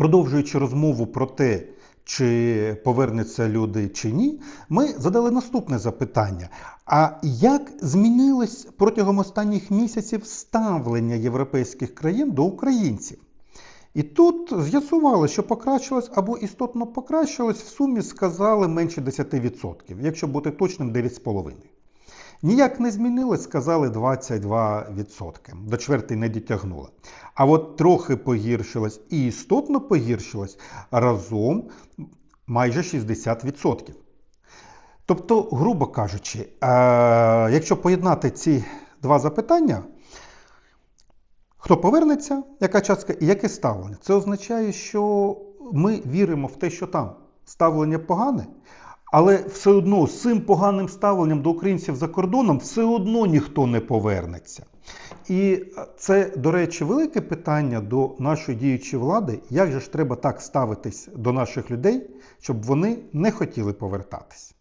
Продовжуючи розмову про те, чи повернуться люди чи ні, ми задали наступне запитання: а як змінилось протягом останніх місяців ставлення європейських країн до українців? І тут з'ясувалося, що покращилось або істотно покращилось, в сумі сказали менше 10%, якщо бути точним, 9,5%. Ніяк не змінилось, сказали 22%. До чверти не дітягнуло. А от трохи погіршилось і істотно погіршилось разом майже 60%. Тобто, грубо кажучи, е, якщо поєднати ці два запитання, хто повернеться, яка частка і яке ставлення, це означає, що ми віримо в те, що там ставлення погане, але все одно з цим поганим ставленням до українців за кордоном все одно ніхто не повернеться. І це, до речі, велике питання до нашої діючої влади, як же ж треба так ставитись до наших людей, щоб вони не хотіли повертатись.